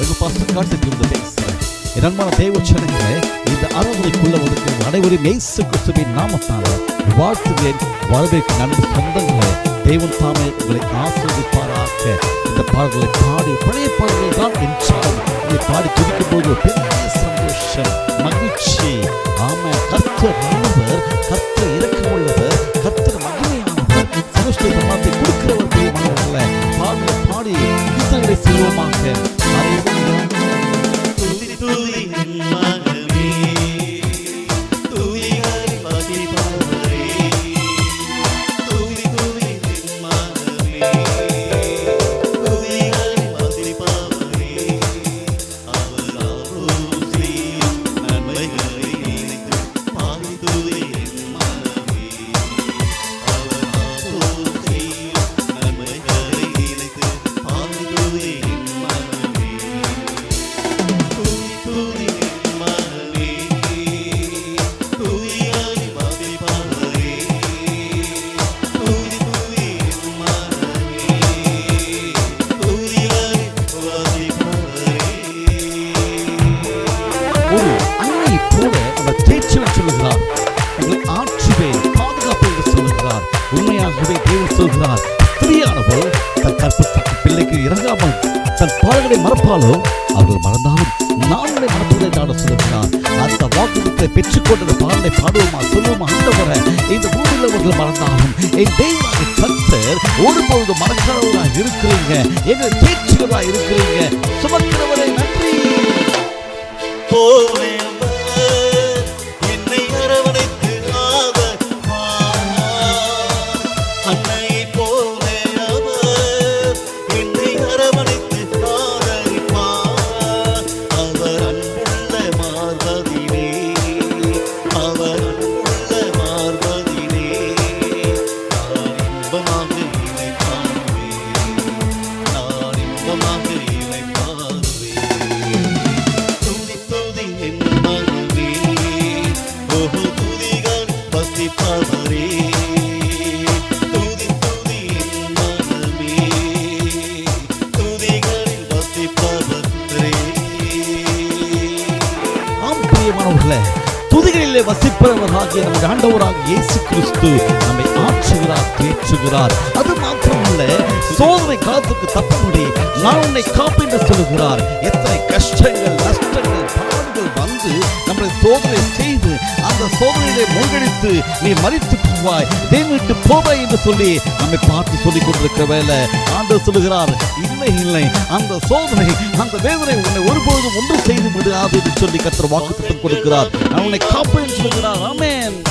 வெகு பாஸ்டர் காட்டுக்கு பேசுகிறேன் என் அன்பான தேவ ஜனங்களே இந்த அறவுரைக்குள்ள ஒதுக்கிற அனைவரும் இயேசு கிறிஸ்துவின் நாமத்தால் வாழ்த்துகிறேன் வரவேற்க நண்பு சொந்தங்களே தெய்வம் தாமே உங்களை ஆசிரியப்பாராக இந்த பாடல்களை பாடி பழைய பாடல்கள் தான் என்றாலும் இதை பாடி துடிக்கும் போது பெரிய சந்தோஷம் மகிழ்ச்சி. ஆமா கர்த்தர் நல்லவர் இறக்கம் உள்ளவர் கர்த்தர் மகிமையானவர். சந்தோஷத்தை மாற்றி கொடுக்கிறவர் உண்மையாகவே தேவன் சொல்கிறார். ஸ்திரியானவள் தன் கற்பத்திற்கு பிள்ளைக்கு இறங்காமல் தன் பாடல்களை மறப்பாலோ அவர்கள் மறந்தாலும் நான் மறப்பதை நாட சொல்லுகிறார் அந்த வாக்குத்தை பெற்றுக்கொண்ட பாடலை பாடுவோமா சொல்லுவோமா அந்தவரை இந்த பூமியில் அவர்கள் மறந்தாலும் என் தெய்வமாக கர்த்தர் ஒருபொழுது மறக்கிறவராக இருக்கிறீங்க. எங்களை தேய்ச்சிகளாக இருக்கிறீங்க. சுமக்கிறவரை நன்றி. போவேன் வசிப்பவராகிய நமது ஆண்டவராக இயேசு கிறிஸ்து நம்மை ஆற்றுகிறார் தேற்றுகிறார். அது மாத்திரமல்ல சோதனை காலத்துக்கு தப்பும்படி நான் உன்னை காப்பேன் என்று சொல்லுகிறார். எத்தனை கஷ்டங்கள் நஷ்டங்கள் பாடுகள் வந்து நம்மளை சோதனை செய்து அந்த சோதனையிலே மூழ்கடித்து நீ மறித்து போவாய். தேவிட்டு போவாய் என்று சொல்லி நம்மை பார்த்து சொல்லிக் கொண்டிருக்கிற வேலை. ஆண்டு சொல்லுகிறார் இல்லை இல்லை. அந்த சோதனை அந்த வேதனை உன்னை ஒருபொழுதும் ஒன்று செய்து விடாது என்று சொல்லி கத்தர் வாக்கு கொடுக்கிறார். அவனை காப்பேன் சொல்கிறார். ஆமேன்.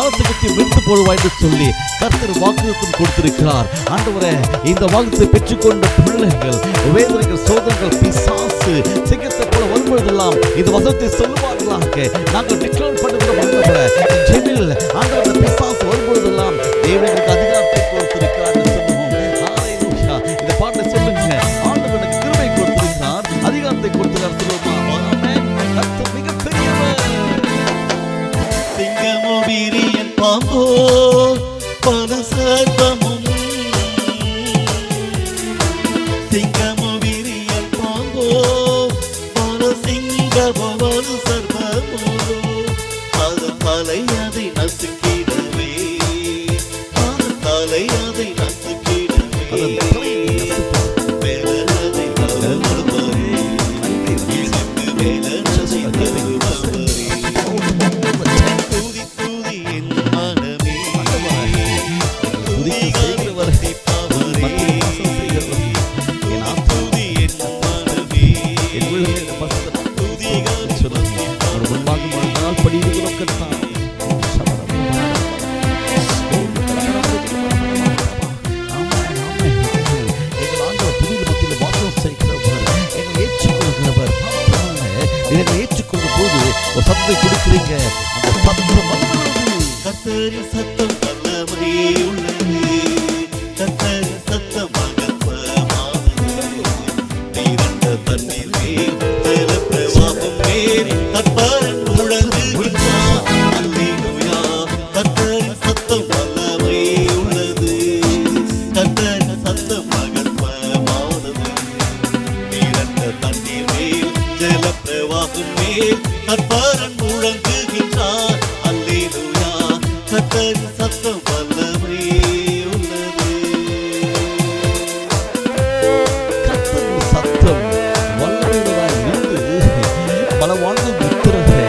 நீ நடந்த பாலத்தை விழுத்து போடுவாய் என்று சொல்லி கர்த்தர் வாக்குறுத்தம் கொடுத்திருக்கிறார். ஆண்டவரே இந்த வாக்குத்தை பெற்றுக்கொண்ட பிள்ளைகள் வேதனைகள் சோதனைகள் பிசாசு சிங்கத்தை போல வரும்பொழுதெல்லாம் இந்த வசனத்தை சொல்லுவார்களாக. நாங்கள் டிக்ளேர் பண்ணுகிற ஆண்டவரே ஜெபில் ஆண்டவர் பிசாசு வரும்பொழுதெல்லாம் தேவனுக்கு அதிக பல சத்தம் வல்லமையுடனாய் பல வாழ்ந்து உத்தரவு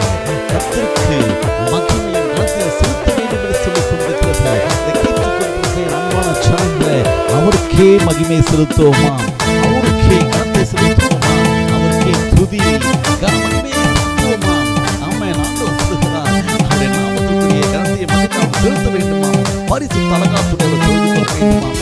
கத்திற்கு மகிமையை நடத்த செலுத்த வேண்டும் என்று மகிமை செலுத்துவோமா? அவருக்கே கத்தை செலுத்துவோம்? పరిశుద్ధ అలగా పుట్టలు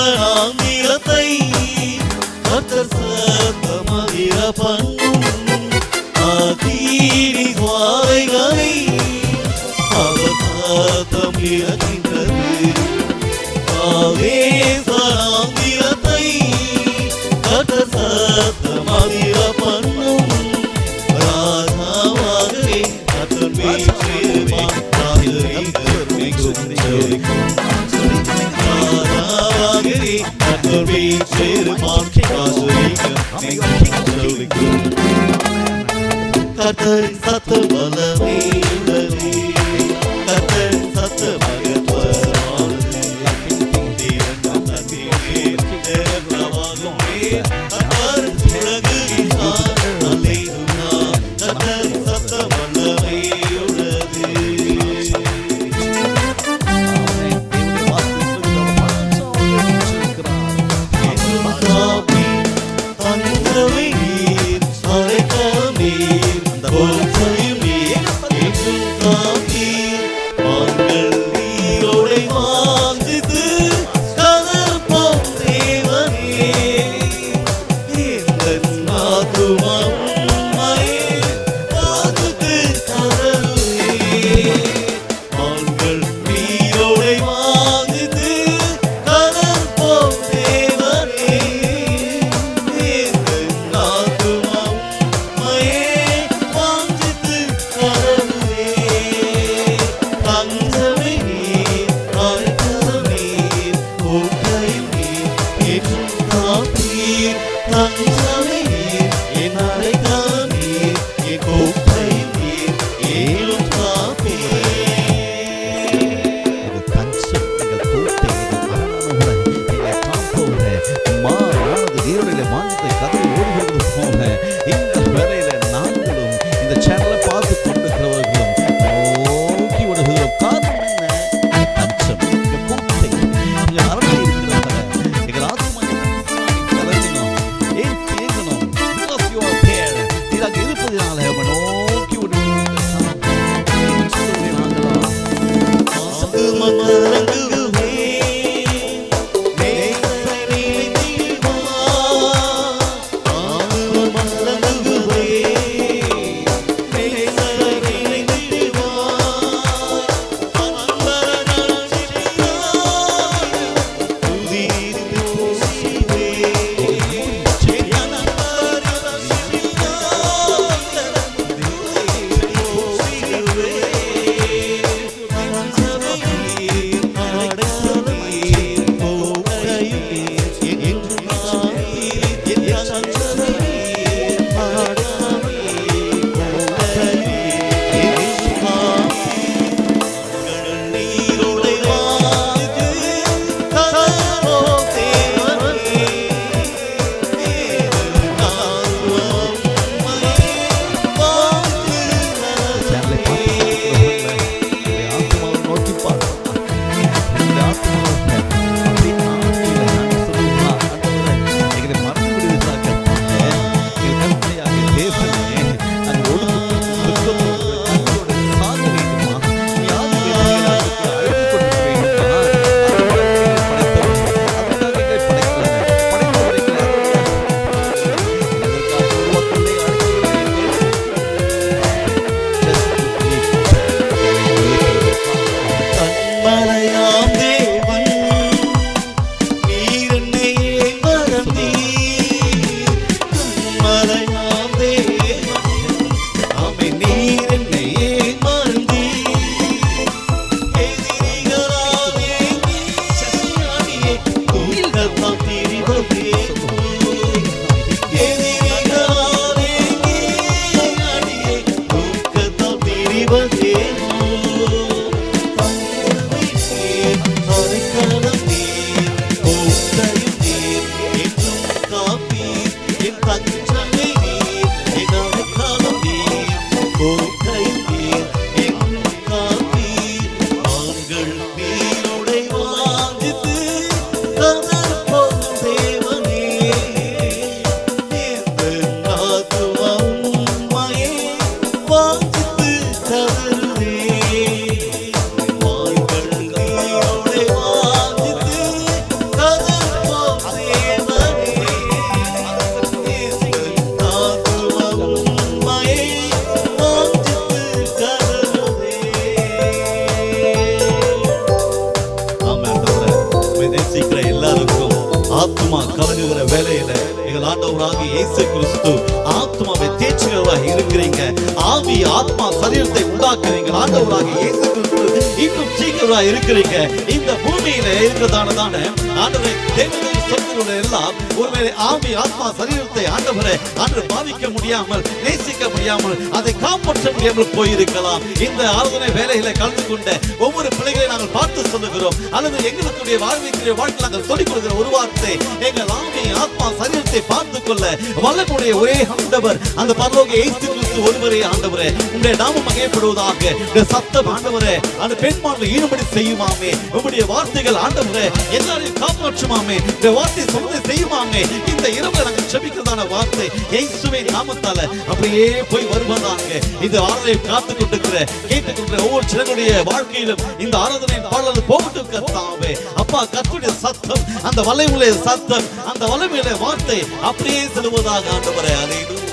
അവളാം നീളத்தை கத்தர் சத்தமதிர பண்ணும் தீரி வாரைகளை அவர் சத்தம் இறக்கின்றது காவே சராந்திரத்தை கத்தர் சத்தமதிர கட்டை சத்து வல Bien, allez. ஆண்டவராக இயேசு கிறிஸ்து ஆத்மாவை தேய்ச்சுகிறவராக இருக்கிறீங்க. ஆவி ஆத்மா சரீரத்தை உண்டாக்குறீங்க. ஆண்டவராக இயேசு கிறிஸ்து இன்னும் சீக்கிரமா இருக்கிறீங்க. இந்த பூமியில இருக்கிறதானதான ஆண்டவரை தேவனுடைய சொத்துக்கள் எல்லாம் ஒருவேளை ஆவி ஆத்மா சரீரத்தை ஆண்டவரை அன்று பாதிக்க முடியாமல் நேசிக்க முடியாமல் அதை காப்பாற்ற முடியாமல் போயிருக்கலாம். இந்த ஆலோசனை வேலைகளை கலந்து கொண்ட ஒவ்வொரு பிள்ளைகளை நாங்கள் பார்த்து சொல்லுகிறோம். அல்லது எங்களுடைய வாழ்விக்கிற வாழ்க்கை நாங்கள் சொல்லிக் கொடுக்கிற ஒரு வார்த்தை எங்கள் ஆவி ஆத்மா சரீரத்தை பார்த்து கொள்ள வல்லக்கூடிய ஒரே ஆண்டவர் அந்த பரலோக ஏசு கிறிஸ்து ஒருவரே ஆண்டவரே. உங்களுடைய நாமம் மகையப்படுவதாக சத்தம் ஆண்டவரே அந்த பெண்மான்கள் ஈடுபடி செய்யுமாமே. உங்களுடைய வார்த்தைகள் ஆண்டவரே எல்லாரையும் காப்பாற்றுமாமே. இந்த வார்த்தை சொன்னதை செய்யுமாமே. இந்த இரவு நாங்கள் செபிக்கிறதான வார்த்தை இயேசுவின் நாமத்தால அப்படியே போய் வருவதாங்க இந்த ஆராதனை காத்து கொண்டிருக்கிற கேட்டுக்கொண்ட ஒவ்வொரு சிலருடைய வாழ்க்கையிலும் இந்த ஆராதனை பாடல் போகட்டும் கத்தாமே அப்பா கத்துடைய சத்தம் அந்த வலைமுறை சத்தம் அந்த வலைமுறை வார்த்தை அப்படியே செல்வதாக ஆண்டவரே. அலையிலும்